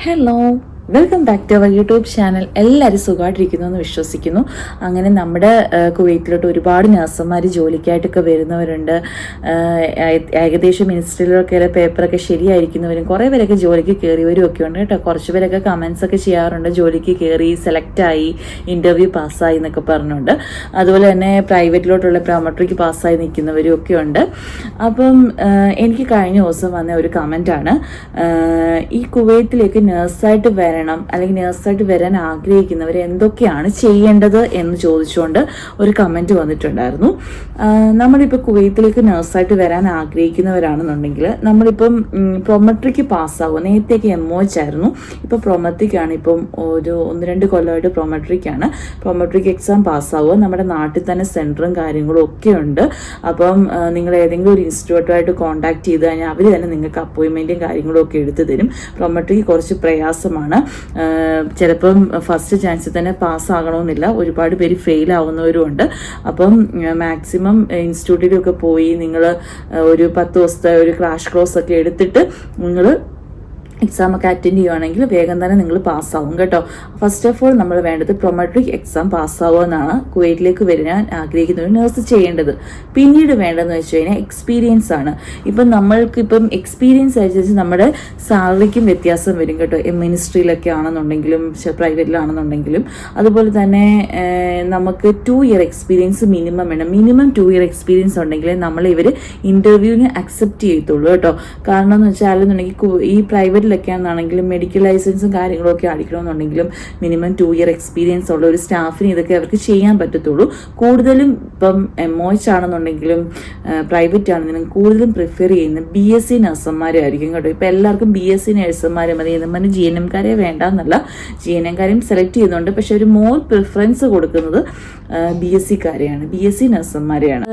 Hello. Welcome back to our YouTube channel എല്ലാവരും സുഖമായിട്ടിരിക്കുന്നു എന്ന് വിശ്വസിക്കുന്നു. അങ്ങനെ നമ്മുടെ കുവൈറ്റിലോട്ട് ഒരുപാട് നഴ്സുമാർ ജോലിക്കായിട്ടൊക്കെ വരുന്നവരുണ്ട്. ഏകദേശം മിനിസ്ട്രിയിലൊക്കെ പേപ്പറൊക്കെ ശരിയായിരിക്കുന്നവരും കുറേ പേരൊക്കെ ജോലിക്ക് കയറിയവരും ഒക്കെ ഉണ്ട് കേട്ടോ. കുറച്ച് പേരൊക്കെ കമൻസ് ഒക്കെ ചെയ്യാറുണ്ട്. ജോലിക്ക് കയറി സെലക്ട് ആയി ഇന്റർവ്യൂ പാസ്സായി എന്നൊക്കെ പറഞ്ഞുണ്ട് അതുപോലെ തന്നെ പ്രൈവറ്റിലോട്ടുള്ള പ്രൊമട്രിക്ക് പാസ്സായി നിൽക്കുന്നവരും ഒക്കെ ഉണ്ട് അപ്പം എനിക്ക് കഴിഞ്ഞ ദിവസം വന്ന ഒരു കമന്റാണ് ഈ കുവൈത്തിലേക്ക് നേഴ്സായിട്ട് വരണം അല്ലെങ്കിൽ നേഴ്സായിട്ട് വരാൻ ആഗ്രഹിക്കുന്നവർ എന്തൊക്കെയാണ് ചെയ്യേണ്ടത് എന്ന് ചോദിച്ചുകൊണ്ട് ഒരു കമന്റ് വന്നിട്ടുണ്ടായിരുന്നു. നമ്മളിപ്പോൾ കുവൈത്തിലേക്ക് നേഴ്സായിട്ട് വരാൻ ആഗ്രഹിക്കുന്നവരാണെന്നുണ്ടെങ്കിൽ നമ്മളിപ്പം പ്രൊമട്രിക്ക് പാസ്സാകും നേരത്തേക്ക് എം ഒ ആയിരുന്നു. ഇപ്പോൾ പ്രൊമട്രിക്കാണ് ഇപ്പം ഒരു ഒന്ന് രണ്ട് കൊല്ലമായിട്ട് പ്രൊമട്രിക്കാണ് പ്രൊമട്രിക് എക്സാം പാസ്സാവുക നമ്മുടെ നാട്ടിൽ തന്നെ സെന്ററും കാര്യങ്ങളും ഒക്കെ ഉണ്ട്. അപ്പം നിങ്ങൾ ഏതെങ്കിലും ഒരു ഇൻസ്റ്റിറ്റ്യൂട്ടുമായിട്ട് കോൺടാക്ട് ചെയ്ത് കഴിഞ്ഞാൽ അവർ തന്നെ നിങ്ങൾക്ക് അപ്പോയിൻമെന്റും കാര്യങ്ങളും ഒക്കെ എടുത്തു തരും. പ്രൊമട്രിക്ക് കുറച്ച് പ്രയാസമാണ്. ചിലപ്പം ഫസ്റ്റ് ചാൻസിൽ തന്നെ പാസ്സാകണമെന്നില്ല. ഒരുപാട് പേര് ഫെയിൽ ആവുന്നവരും ഉണ്ട് അപ്പം മാക്സിമം ഇൻസ്റ്റിറ്റ്യൂട്ടിലൊക്കെ പോയി നിങ്ങൾ ഒരു പത്ത് ദിവസത്തെ ഒരു ക്രാഷ് കോഴ്സ് ഒക്കെ എടുത്തിട്ട് നിങ്ങൾ എക്സാം ഒക്കെ അറ്റൻഡ് ചെയ്യുവാണെങ്കിൽ വേഗം തന്നെ നിങ്ങൾ പാസ്സാവും കേട്ടോ. ഫസ്റ്റ് ഓഫ് ഓൾ നമ്മൾ വേണ്ടത് പ്രൊമട്രിക് എക്സാം പാസ്സാവുക എന്നാണ് കുവൈറ്റിലേക്ക് വരാൻ ആഗ്രഹിക്കുന്ന ഒരു നഴ്സ് ചെയ്യേണ്ടത്. പിന്നീട് വേണ്ടതെന്ന് വെച്ച് കഴിഞ്ഞാൽ എക്സ്പീരിയൻസ് ആണ്. ഇപ്പം നമ്മൾക്ക് ഇപ്പം എക്സ്പീരിയൻസ് അനുസരിച്ച് നമ്മുടെ സാലറിക്കും വ്യത്യാസം വരും കേട്ടോ. മിനിസ്ട്രിയിലൊക്കെ ആണെന്നുണ്ടെങ്കിലും പ്രൈവറ്റിലാണെന്നുണ്ടെങ്കിലും അതുപോലെ തന്നെ നമുക്ക് ടു ഇയർ എക്സ്പീരിയൻസ് മിനിമം വേണം. മിനിമം ടു ഇയർ എക്സ്പീരിയൻസ് ഉണ്ടെങ്കിലേ നമ്മൾ ഇവർ ഇന്റർവ്യൂവിന് അക്സെപ്റ്റ് ചെയ്യത്തുള്ളൂ കേട്ടോ. കാരണം എന്ന് വെച്ചാൽ എന്നുണ്ടെങ്കിൽ ഈ പ്രൈവറ്റിലൊക്കെ ആണെന്നുണ്ടെങ്കിലും മെഡിക്കൽ ലൈസൻസും കാര്യങ്ങളൊക്കെ അടിക്കണമെന്നുണ്ടെങ്കിലും മിനിമം ടു ഇയർ എക്സ്പീരിയൻസ് ഉള്ള ഒരു സ്റ്റാഫിന് ഇതൊക്കെ അവർക്ക് ചെയ്യാൻ പറ്റത്തുള്ളൂ. കൂടുതലും ഇപ്പം എം ഒ എച്ച് ആണെന്നുണ്ടെങ്കിലും പ്രൈവറ്റ് ആണെങ്കിലും കൂടുതലും പ്രിഫർ ചെയ്യുന്ന ബി എസ് സി നഴ്സന്മാരായിരിക്കും കേട്ടോ. ഇപ്പം എല്ലാവർക്കും ബി എസ് സി നഴ്സന്മാരെ മതി നമ്മൾ ജി എൻ എംകാരെ വേണ്ട എന്നല്ല ജി എൻ എംകാരെയും സെലക്ട് ചെയ്യുന്നുണ്ട്. പക്ഷെ ഒരു മോർ പ്രിഫറൻസ് കൊടുക്കുന്നത് ബി എസ് സിക്കാരെയാണ് ബി എസ് സി നഴ്സന്മാരെയാണ്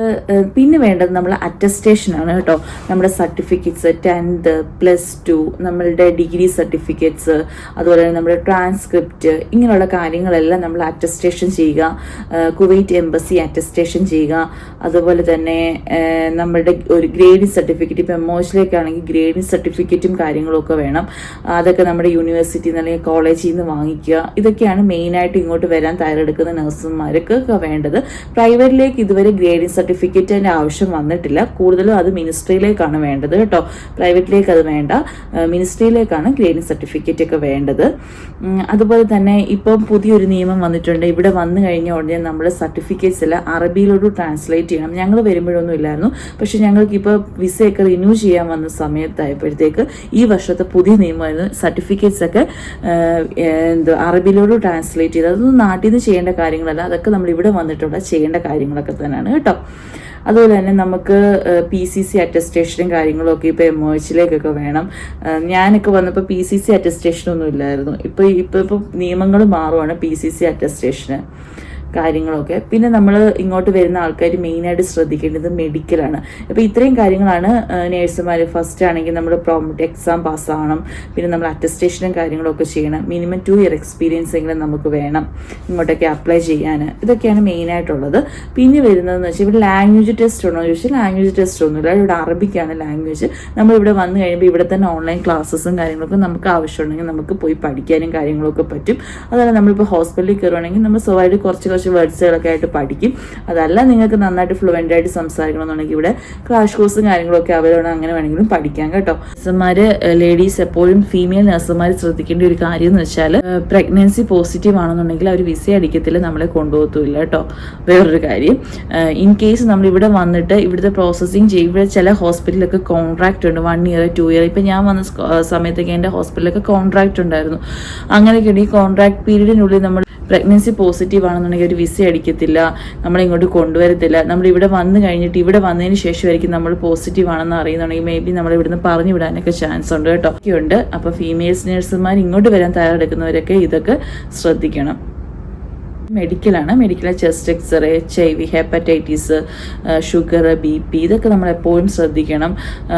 പിന്നെ വേണ്ടത് നമ്മൾ അറ്റസ്റ്റേഷൻ ആണ് കേട്ടോ. നമ്മുടെ സർട്ടിഫിക്കറ്റ്സ് ടെൻത്ത് പ്ലസ് ടു നമ്മളുടെ ഡിഗ്രി സർട്ടിഫിക്കറ്റ്സ് അതുപോലെ തന്നെ നമ്മുടെ ട്രാൻസ്ക്രിപ്റ്റ് ഇങ്ങനെയുള്ള കാര്യങ്ങളെല്ലാം നമ്മൾ അറ്റസ്റ്റേഷൻ ചെയ്യുക കുവൈറ്റ് എംബസി അറ്റസ്റ്റേഷൻ ചെയ്യുക. അതുപോലെ തന്നെ നമ്മുടെ ഒരു ഗ്രേഡിംഗ് സർട്ടിഫിക്കറ്റ് ഇപ്പോൾ എംഒച്ചിലേക്കാണെങ്കിൽ ഗ്രേഡിംഗ് സർട്ടിഫിക്കറ്റും കാര്യങ്ങളൊക്കെ വേണം. അതൊക്കെ നമ്മുടെ യൂണിവേഴ്സിറ്റി നിന്ന് അല്ലെങ്കിൽ കോളേജിൽ നിന്ന് വാങ്ങിക്കുക. ഇതൊക്കെയാണ് മെയിനായിട്ട് ഇങ്ങോട്ട് വരാൻ തയ്യാറെടുക്കുന്ന നഴ്സുമാർക്കൊക്കെ വേണ്ടത്. പ്രൈവറ്റിലേക്ക് ഇതുവരെ ഗ്രേഡിംഗ് സർട്ടിഫിക്കറ്റിന്റെ ആവശ്യം വന്നിട്ടില്ല. കൂടുതലും അത് മിനിസ്ട്രിയിലേക്കാണ് വേണ്ടത് കേട്ടോ. പ്രൈവറ്റിലേക്ക് അത് വേണ്ട. മിനിസ്ട്രിയിലേക്കാണ് ഗ്രേഡിംഗ് സർട്ടിഫിക്കറ്റ് ഒക്കെ വേണ്ടത്. അതുപോലെ തന്നെ ഇപ്പം പുതിയൊരു നിയമം വന്നിട്ടുണ്ട്. ഇവിടെ വന്നു കഴിഞ്ഞ ഉടനെ നമ്മൾ സർട്ടിഫിക്കറ്റ്സ് എല്ലാം അറബിയിലോട്ട് ട്രാൻസ്ലേറ്റ് ചെയ്യണം. ഞങ്ങൾ വരുമ്പോഴൊന്നും ഇല്ലായിരുന്നു. പക്ഷെ ഞങ്ങൾക്ക് ഇപ്പോൾ വിസയൊക്കെ റിന്യൂ ചെയ്യാൻ വന്ന സമയത്തായപ്പോഴത്തേക്ക് ഈ വർഷത്തെ പുതിയ നിയമമായിരുന്നു സർട്ടിഫിക്കറ്റ്സ് ഒക്കെ എന്താ അറബിയിലോട്ട് ട്രാൻസ്ലേറ്റ് ചെയ്ത്. അതൊന്നും നാട്ടിൽ നിന്ന് ചെയ്യേണ്ട കാര്യങ്ങളല്ല. അതൊക്കെ നമ്മൾ ഇവിടെ വന്നിട്ടുള്ള ചെയ്യേണ്ട കാര്യങ്ങളൊക്കെ തന്നെയാണ്. കേട്ടോ. അതുപോലെ തന്നെ നമുക്ക് പി സി സി അറ്റസ്റ്റേഷനും കാര്യങ്ങളും ഒക്കെ ഇപ്പോൾ എം ഒ എച്ചിലേക്കൊക്കെ വേണം. ഞാനൊക്കെ വന്നപ്പോൾ പി സി സി അറ്റസ്റ്റേഷനൊന്നും ഇല്ലായിരുന്നു. ഇപ്പോൾ ഇപ്പോൾ ഇപ്പോൾ നിയമങ്ങൾ മാറുവാണ് പി സി സി അറ്റസ്റ്റേഷന് കാര്യങ്ങളൊക്കെ. പിന്നെ നമ്മൾ ഇങ്ങോട്ട് വരുന്ന ആൾക്കാർ മെയിനായിട്ട് ശ്രദ്ധിക്കേണ്ടത് മെഡിക്കലാണ് അപ്പോൾ ഇത്രയും കാര്യങ്ങളാണ് നേഴ്സുമാർ ഫസ്റ്റ് ആണെങ്കിൽ നമ്മൾ പ്രോമിറ്റ് എക്സാം പാസ്സാവണം. പിന്നെ നമ്മൾ അറ്റസ്റ്റേഷനും കാര്യങ്ങളൊക്കെ ചെയ്യണം. മിനിമം ടു ഇയർ എക്സ്പീരിയൻസ് എങ്കിലും നമുക്ക് വേണം ഇങ്ങോട്ടൊക്കെ അപ്ലൈ ചെയ്യാൻ ഇതൊക്കെയാണ് മെയിനായിട്ടുള്ളത് പിന്നെ വരുന്നതെന്ന് വെച്ചാൽ ഇവിടെ ലാംഗ്വേജ് ടെസ്റ്റ് ഉണ്ടോ ചോദിച്ചാൽ ലാംഗ്വേജ് ടെസ്റ്റ് ഒന്നുമില്ല. ഇവിടെ അറബിക്കാണ് ലാംഗ്വേജ് നമ്മൾ ഇവിടെ വന്ന് കഴിയുമ്പോൾ ഇവിടെ തന്നെ ഓൺലൈൻ ക്ലാസ്സസും കാര്യങ്ങളൊക്കെ നമുക്ക് ആവശ്യമുണ്ടെങ്കിൽ നമുക്ക് പോയി പഠിക്കാനും കാര്യങ്ങളൊക്കെ പറ്റും. അതുപോലെ നമ്മളിപ്പോൾ ഹോസ്പിറ്റലിൽ കയറുവാണെങ്കിൽ നമ്മൾ സ്വയമായിട്ട് കുറച്ച് കുറച്ച് വേർഡ്സുകളൊക്കെ ആയിട്ട് പഠിക്കും. അതല്ല നിങ്ങൾക്ക് നന്നായിട്ട് ഫ്ലുവന്റ് ആയിട്ട് സംസാരിക്കണമെന്നുണ്ടെങ്കിൽ ഇവിടെ ക്രാഷ് കോഴ്സും കാര്യങ്ങളൊക്കെ അവരോട് അങ്ങനെ വേണമെങ്കിലും പഠിക്കാം കേട്ടോ. നഴ്സുമാർ ലേഡീസ് എപ്പോഴും ഫീമെയിൽ നഴ്സുമാർ ശ്രദ്ധിക്കേണ്ട ഒരു കാര്യം എന്ന് വെച്ചാൽ പ്രഗ്നൻസി പോസിറ്റീവ് ആണെന്നുണ്ടെങ്കിൽ അവർ വിസ അടിക്കത്തില്ല നമ്മളെ കൊണ്ടുപോകത്തുമില്ല കേട്ടോ. വേറൊരു കാര്യം ഇൻ കേസ് നമ്മൾ ഇവിടെ വന്നിട്ട് ഇവിടുത്തെ പ്രോസസ്സിങ് ചെയ്യും ഇവിടെ ചില ഹോസ്പിറ്റലിലൊക്കെ കോൺട്രാക്റ്റ് ഉണ്ട് വൺ ഇയർ ടു ഇയർ ഇപ്പം ഞാൻ വന്ന സമയത്തൊക്കെ എന്റെ ഹോസ്പിറ്റലിലൊക്കെ കോൺട്രാക്റ്റ് ഉണ്ടായിരുന്നു. അങ്ങനെയൊക്കെ ഈ കോൺട്രാക്ട് പീരീഡിനുള്ളിൽ നമ്മൾ പ്രഗ്നൻസി പോസിറ്റീവ് ആണെന്നുണ്ടെങ്കിൽ ഒരു വിസ അടിക്കത്തില്ല നമ്മളെ ഇങ്ങോട്ട് കൊണ്ടുവരത്തില്ല. നമ്മൾ ഇവിടെ വന്നു കഴിഞ്ഞിട്ട് ഇവിടെ വന്നതിന് ശേഷമായിരിക്കും നമ്മൾ പോസിറ്റീവ് ആണെന്ന് അറിയുന്നുണ്ടെങ്കിൽ മേ ബി നമ്മൾ ഇവിടുന്ന് പറഞ്ഞു വിടാനൊക്കെ ചാൻസ് ഉണ്ട് കേട്ടോ. ഉണ്ട് അപ്പോൾ ഫീമെയിൽസ് നേഴ്സുമാർ ഇങ്ങോട്ട് വരാൻ തയ്യാറെടുക്കുന്നവരൊക്കെ ഇതൊക്കെ ശ്രദ്ധിക്കണം. മെഡിക്കലാണ് medical chest X ray H I V hepatitis sugar B P ഇതൊക്കെ നമ്മൾ എപ്പോഴും ശ്രദ്ധിക്കണം.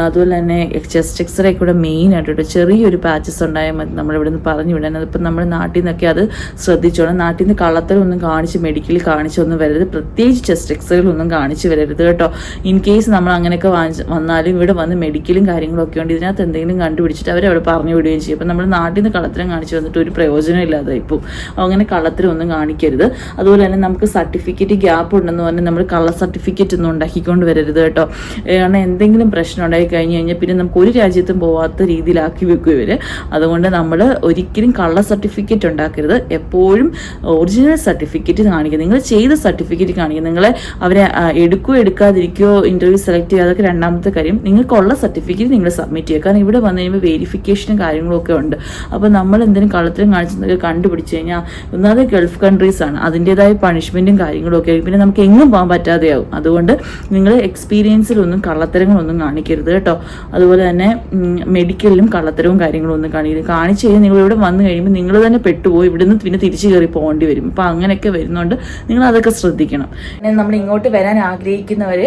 അതുപോലെ തന്നെ ചെസ്റ്റ് എക്സ്റേ കൂടെ മെയിൻ ആയിട്ട് ചെറിയൊരു പാച്ചസ് ഉണ്ടായാൽ മതി. നമ്മളിവിടെ നിന്ന് പറഞ്ഞു വിടാൻ അതിപ്പോൾ നമ്മൾ നാട്ടിൽ നിന്നൊക്കെ അത് ശ്രദ്ധിച്ചോണം നാട്ടിൽ നിന്ന് കള്ളത്തരമൊന്നും കാണിച്ച് മെഡിക്കലിൽ കാണിച്ചൊന്നും വരരുത്. പ്രത്യേകിച്ച് ചെസ്റ്റ് എക്സറേകളൊന്നും കാണിച്ച് വരരുത് കേട്ടോ. ഇൻ കേസ് നമ്മൾ അങ്ങനെയൊക്കെ വാങ്ങിച്ച് വന്നാലും ഇവിടെ വന്ന് മെഡിക്കലും കാര്യങ്ങളൊക്കെ ഉണ്ട്. ഇതിനകത്ത് എന്തെങ്കിലും കണ്ടുപിടിച്ചിട്ട് അവരവിടെ പറഞ്ഞു വിടുകയും ചെയ്യും. അപ്പം നമ്മൾ നാട്ടിൽ നിന്ന് കള്ളത്തരം കാണിച്ച് വന്നിട്ട് ഒരു പ്രയോജനം ഇല്ലാതെ അങ്ങനെ കള്ളത്തരം ഒന്നും കാണിക്കരുത്. അതുപോലെ തന്നെ നമുക്ക് സർട്ടിഫിക്കറ്റ് ഗ്യാപ്പ് ഉണ്ടെന്ന് പറഞ്ഞാൽ നമ്മൾ കള്ള സർട്ടിഫിക്കറ്റ് ഒന്നും ഉണ്ടാക്കിക്കൊണ്ട് വരരുത് കേട്ടോ. കാരണം എന്തെങ്കിലും പ്രശ്നം ഉണ്ടായി കഴിഞ്ഞ് കഴിഞ്ഞാൽ പിന്നെ നമുക്ക് ഒരു രാജ്യത്തും പോവാത്ത രീതിയിലാക്കി വെക്കും ഇവർ അതുകൊണ്ട് നമ്മൾ ഒരിക്കലും കള്ള സർട്ടിഫിക്കറ്റ് ഉണ്ടാക്കരുത്. എപ്പോഴും ഒറിജിനൽ സർട്ടിഫിക്കറ്റ് കാണിക്കുക. നിങ്ങൾ ചെയ്ത സർട്ടിഫിക്കറ്റ് കാണിക്കുക. നിങ്ങളെ അവരെ എടുക്കുക എടുക്കുകയോ എടുക്കാതിരിക്കുകയോ ഇന്റർവ്യൂ സെലക്ട് ചെയ്യുക അതൊക്കെ രണ്ടാമത്തെ കാര്യം. നിങ്ങൾക്കുള്ള സർട്ടിഫിക്കറ്റ് നിങ്ങൾ സബ്മിറ്റ് ചെയ്യുക. കാരണം ഇവിടെ വന്നു കഴിയുമ്പോൾ വെരിഫിക്കേഷനും കാര്യങ്ങളും ഒക്കെ ഉണ്ട്. അപ്പോൾ നമ്മൾ എന്തെങ്കിലും കള്ളത്തിലും കാണിച്ചതൊക്കെ കണ്ടുപിടിച്ച് കഴിഞ്ഞാൽ ഒന്നാമത് ഗൾഫ് കൺട്രീസ് ആണ്. അതിന്റെതായ പണിഷ്മെന്റും കാര്യങ്ങളും ഒക്കെ. പിന്നെ നമുക്ക് എങ്ങും പോകാൻ പറ്റാതെയാവും. അതുകൊണ്ട് നിങ്ങൾ എക്സ്പീരിയൻസിലൊന്നും കള്ളത്തരങ്ങളൊന്നും കാണിക്കരുത് കേട്ടോ. അതുപോലെ തന്നെ മെഡിക്കലിലും കള്ളത്തരവും കാര്യങ്ങളും ഒന്നും കാണിക്കരുത് കാണിച്ചു കഴിഞ്ഞാൽ നിങ്ങൾ ഇവിടെ വന്നു കഴിയുമ്പോൾ നിങ്ങൾ തന്നെ പെട്ടുപോയി. ഇവിടുന്ന് പിന്നെ തിരിച്ചു കയറി പോകേണ്ടി വരും. അപ്പോൾ അങ്ങനെയൊക്കെ വരുന്നതുകൊണ്ട് നിങ്ങൾ അതൊക്കെ ശ്രദ്ധിക്കണം. പിന്നെ നമ്മൾ ഇങ്ങോട്ട് വരാൻ ആഗ്രഹിക്കുന്നവർ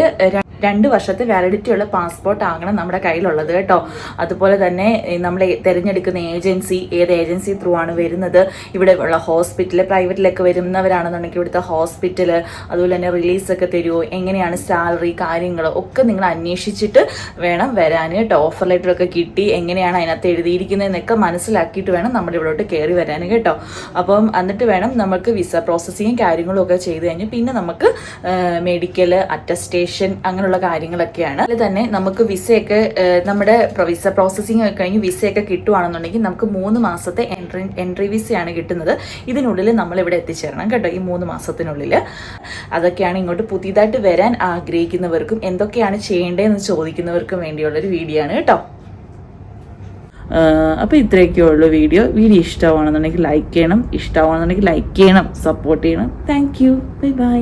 രണ്ട് വർഷത്തെ വാലിഡിറ്റി ഉള്ള പാസ്പോർട്ട് ആകണം നമ്മുടെ കയ്യിലുള്ളത് കേട്ടോ. അതുപോലെ തന്നെ നമ്മൾ തിരഞ്ഞെടുക്കുന്ന ഏജൻസി ഏത് ഏജൻസി ത്രൂ ആണ് വരുന്നത്. ഇവിടെ ഉള്ള ഹോസ്പിറ്റൽ പ്രൈവറ്റിലൊക്കെ വരുന്നവരാണെന്നുണ്ടെങ്കിൽ ഇവിടുത്തെ ഹോസ്പിറ്റൽ അതുപോലെ തന്നെ റിലീസ് ഒക്കെ തരുമോ എങ്ങനെയാണ് സാലറി കാര്യങ്ങൾ ഒക്കെ നിങ്ങൾ അന്വേഷിച്ചിട്ട് വേണം വരാൻ കേട്ടോ. ഓഫർ ലെറ്ററൊക്കെ കിട്ടി എങ്ങനെയാണ് അതിനകത്ത് എഴുതിയിരിക്കുന്നതെന്നൊക്കെ മനസ്സിലാക്കിയിട്ട് വേണം നമ്മൾ ഇവിടോട്ട് കയറി വരാൻ കേട്ടോ. അപ്പം എന്നിട്ട് വേണം നമുക്ക് വിസ പ്രോസസ്സിങ്ങും കാര്യങ്ങളും ഒക്കെ ചെയ്ത് കഴിഞ്ഞ് പിന്നെ നമുക്ക് മെഡിക്കൽ അറ്റസ്റ്റേഷൻ അങ്ങനെയുള്ള കാര്യങ്ങളൊക്കെയാണ്. അതിൽ തന്നെ നമുക്ക് വിസയൊക്കെ നമ്മുടെ വിസ പ്രോസസ്സിംഗ് ഒക്കെ കഴിഞ്ഞ് വിസയൊക്കെ കിട്ടുവാണെന്നുണ്ടെങ്കിൽ നമുക്ക് മൂന്ന് മാസത്തെ എൻട്രി എൻട്രി വിസയാണ് കിട്ടുന്നത്. ഇതിനുള്ളിൽ നമ്മൾ ഇവിടെ എത്തിച്ചേരണം കേട്ടോ ഈ മൂന്ന് മാസത്തിനുള്ളിൽ അതൊക്കെയാണ് ഇങ്ങോട്ട് പുതിയതായിട്ട് വരാൻ ആഗ്രഹിക്കുന്നവർക്കും എന്തൊക്കെയാണ് ചെയ്യേണ്ടതെന്ന് ചോദിക്കുന്നവർക്കും വേണ്ടിയുള്ളൊരു വീഡിയോ ആണ് കേട്ടോ. അപ്പോൾ ഇത്രയൊക്കെ ഉള്ളൂ വീഡിയോ. വീഡിയോ ഇഷ്ടമാണെന്നുണ്ടെങ്കിൽ ലൈക്ക് ചെയ്യണം. ഇഷ്ടമാണെന്നുണ്ടെങ്കിൽ ലൈക്ക് ചെയ്യണം. സപ്പോർട്ട് ചെയ്യണം. Thank you bye bye